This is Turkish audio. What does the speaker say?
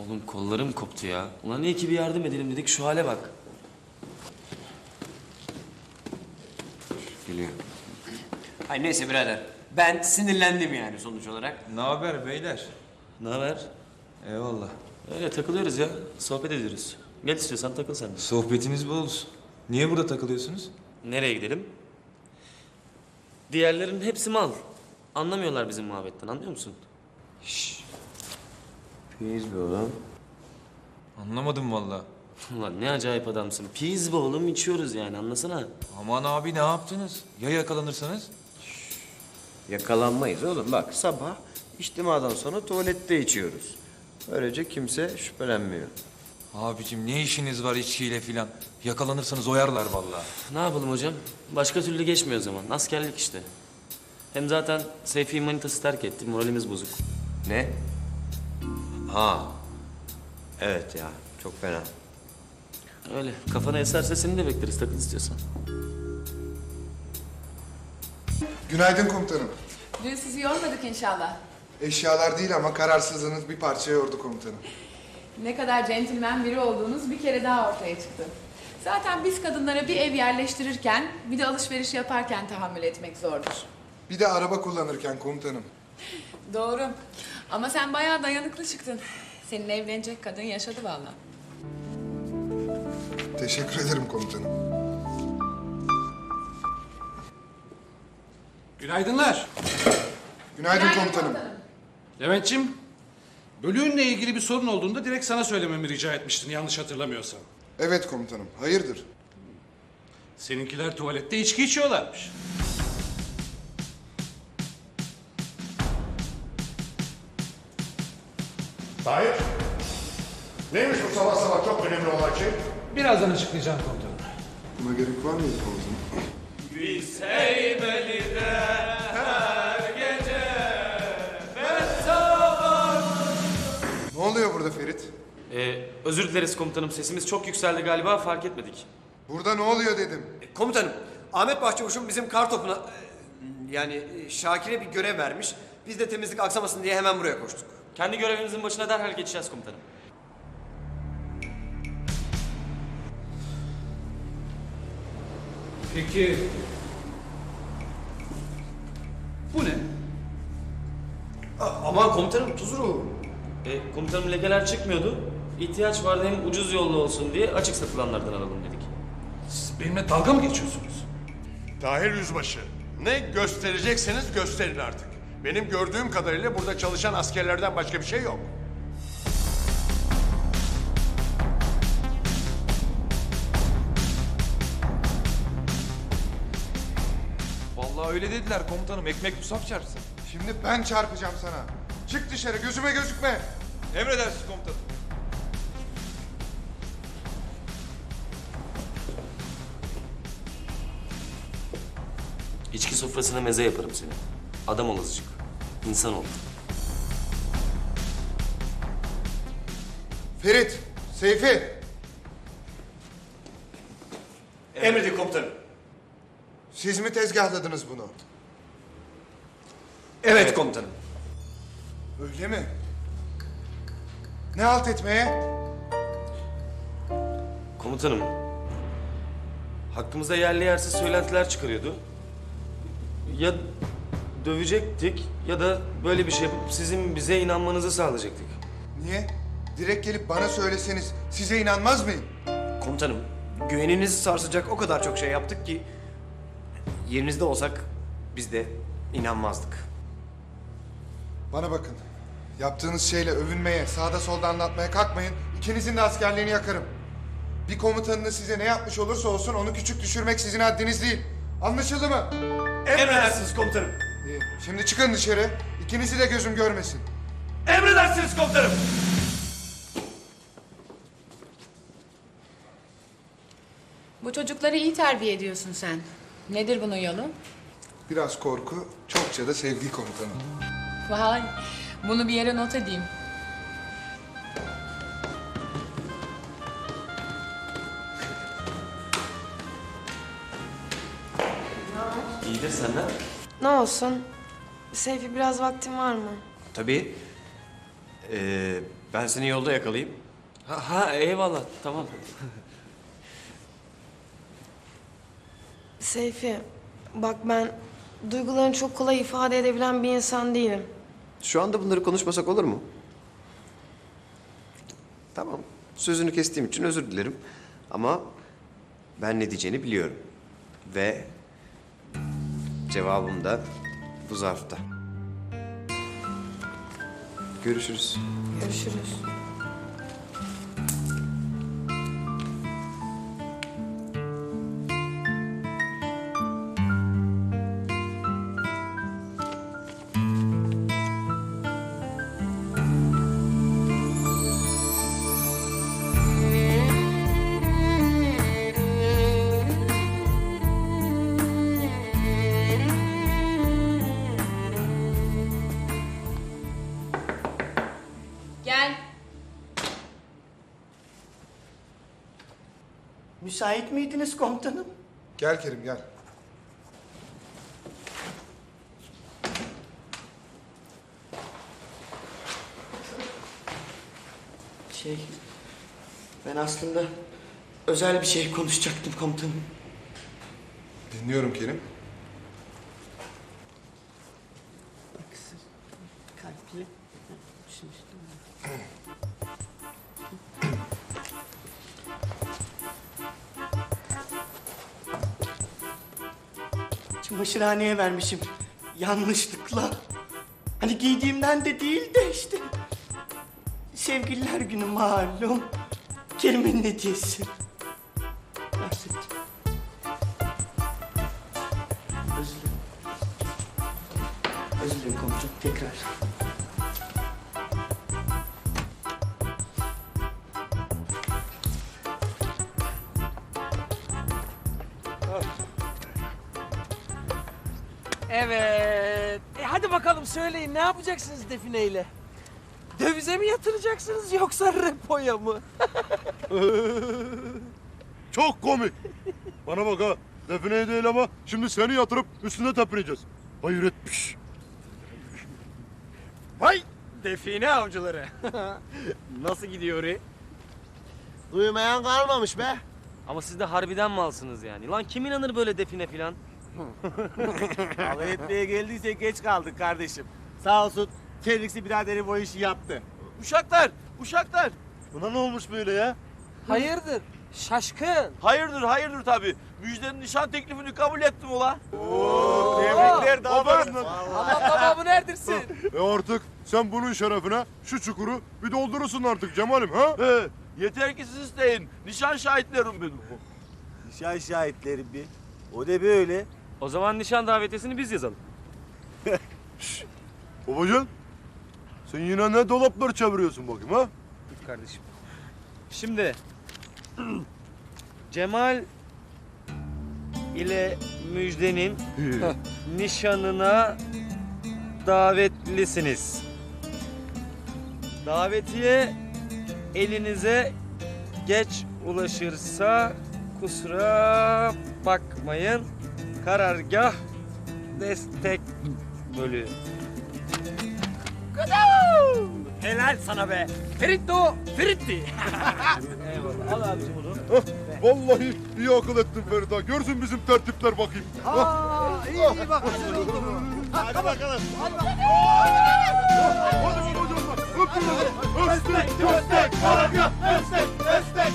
Oğlum kollarım koptu ya. Ulan iyi ki bir yardım edelim dedik şu hale bak. Geliyor. Ay neyse birader. Ben sinirlendim yani sonuç olarak. Ne haber beyler? Ne haber? Eyvallah. Öyle takılıyoruz ya. Sohbet ediyoruz. Gel istiyorsan takıl sen de. Sohbetiniz bol olsun. Niye burada takılıyorsunuz? Nereye gidelim? Diğerlerin hepsi mal. Anlamıyorlar bizim muhabbetten anlıyor musun? Piyiz be oğlum. Anlamadım valla. Ulan ne acayip adamsın. Piz be oğlum içiyoruz yani anlasana. Aman abi ne yaptınız? Ya yakalanırsanız? Yakalanmayız oğlum bak sabah içtimadan sonra tuvalette içiyoruz. Böylece kimse şüphelenmiyor. Abicim ne işiniz var içkiyle filan? Yakalanırsanız oyarlar valla. Ne yapalım hocam? Başka türlü geçmiyor zaman. Askerlik işte. Hem zaten Seyfi manitası terk etti. Moralimiz bozuk. Ne? Ha. Evet ya çok fena. Öyle. Kafana eserse seni de bekleriz takıl istiyorsan. Günaydın komutanım. Dün sizi yormadık inşallah. Eşyalar değil ama kararsızlığınız bir parça yordu komutanım. Ne kadar centilmen biri olduğunuz bir kere daha ortaya çıktı. Zaten biz kadınlara bir ev yerleştirirken bir de alışveriş yaparken tahammül etmek zordur. Bir de araba kullanırken komutanım. Doğru. Ama sen bayağı dayanıklı çıktın. Senin evlenecek kadın yaşadı vallahi. Teşekkür ederim komutanım. Günaydınlar. Günaydın komutanım. Levent'ciğim, bölüğünle ilgili bir sorun olduğunda direkt sana söylememi rica etmiştin yanlış hatırlamıyorsam. Evet komutanım. Hayırdır? Seninkiler tuvalette içki içiyorlarmış. Tahir, neymiş bu sabah sabah çok önemli olan şey? Birazdan açıklayacağım komutanım. Buna gerek var mıydı komutanım? Ne oluyor burada Ferit? Ee, özür dileriz komutanım. Sesimiz çok yükseldi galiba fark etmedik. Burada ne oluyor dedim. Komutanım Ahmet Başçavuş'un bizim kar topuna e, yani e, Şakir'e bir görev vermiş. Biz de temizlik aksamasın diye hemen buraya koştuk. Kendi görevimizin başına derhal geçeceğiz komutanım. Peki... Bu ne? Aman komutanım tuzuru. Ee, komutanım lekeler çıkmıyordu. İhtiyaç vardı hem ucuz yollu olsun diye açık satılanlardan alalım dedik. Siz benimle dalga mı geçiyorsunuz? Tahir Yüzbaşı, ne gösterecekseniz gösterin artık. Benim gördüğüm kadarıyla burada çalışan askerlerden başka bir şey yok. Vallahi öyle dediler komutanım. Ekmek musaf çarpsın. Şimdi ben çarpacağım sana. Çık dışarı gözüme gözükme. Emredersiniz komutanım. İçki sofrasına meze yaparım seni. Adam ol azıcık. İnsan ol. Ferit, Seyfi. Emredin komutanım. Siz mi tezgahladınız bunu? Evet, komutanım. Öyle mi? Ne halt etmeye? Komutanım. Hakkımızda yerli yersiz söylentiler çıkarıyordu. Ya dövecektik ya da böyle bir şey yapıp sizin bize inanmanızı sağlayacaktık. Niye? Direkt gelip bana söyleseniz size inanmaz mıyım? Komutanım, güveninizi sarsacak o kadar çok şey yaptık ki... ...yerinizde olsak biz de inanmazdık. Bana bakın. Yaptığınız şeyle övünmeye, sağda solda anlatmaya kalkmayın. İkinizin de askerliğini yakarım. Bir komutanınız size ne yapmış olursa olsun onu küçük düşürmek sizin haddiniz değil. Anlaşıldı mı? Emredersiniz komutanım. İyi. Şimdi çıkın dışarı. İkinizi de gözüm görmesin. Emredersiniz komutanım. Bu çocukları iyi terbiye ediyorsun sen. Nedir bunun yolu? Biraz korku, çokça da sevgi komutanım. Vay, bunu bir yere not edeyim. Olsun? Seyfi biraz vaktin var mı? Tabii. Ee, Ben seni yolda yakalayayım. Ha, ha eyvallah tamam. Seyfi, bak ben duygularını çok kolay ifade edebilen bir insan değilim. Şu anda bunları konuşmasak olur mu? Tamam. Sözünü kestiğim için özür dilerim. Ama ben ne diyeceğini biliyorum. Ve cevabım da bu zarfta. Görüşürüz. Görüşürüz. Müsait miydiniz komutanım? Gel Kerim gel. Şey, ben aslında özel bir şey konuşacaktım komutanım. Dinliyorum Kerim. Kalpli. Çamaşırhaneye vermişim. Yanlışlıkla. Hani giydiğimden de değil de işte. Sevgililer günü malum. Kerim'in hediyesi. Bahsettim. Özür dilerim. Özür. Tekrar. Evet. E hadi bakalım söyleyin ne yapacaksınız defineyle? Dövize mi yatıracaksınız yoksa repoya mı? Çok komik. Bana bak ha. Defineye değil ama şimdi seni yatırıp üstüne tepineceğiz. Hayretmiş. Vay! Define avcıları. Nasıl gidiyor e? Duymayan kalmamış be. Ama siz de harbiden malsınız yani. Lan kim inanır böyle define filan? Alay etmeye geldiyse geç kaldık kardeşim. Sağ olsun kendisi biraderim o işi yaptı. Uşaklar, uşaklar. Buna ne olmuş böyle ya? Hayırdır? Şaşkın. Hayırdır hayırdır tabii. Müjdenin nişan teklifini kabul ettim ula. Tebrikler damat. Allah babamı neredirsin? E artık sen bunun şerefine şu çukuru bir doldurursun artık Cemal'im ha? He, yeter ki siz isteyin. Nişan şahitlerim benim. Nişan şahitleri bir. O da böyle. O zaman nişan davetiyesini biz yazalım. Babacan sen yine ne dolaplar çeviriyorsun bakayım ha? kardeşim. Şimdi Cemal ile Müjde'nin nişanına davetlisiniz. Davetiye elinize geç ulaşırsa kusura bakmayın. Karargah destek bölüğü. Helal sana be. Feritto, Feritti. Vallahi iyi akıl ettin Ferida. Görsün bizim tertipler bakayım. Aa, iyi iyi bak. Hadi bakalım. Hadi bakalım. Hadi bakalım. Öpün. Östek, östek, karargah, östek, östek,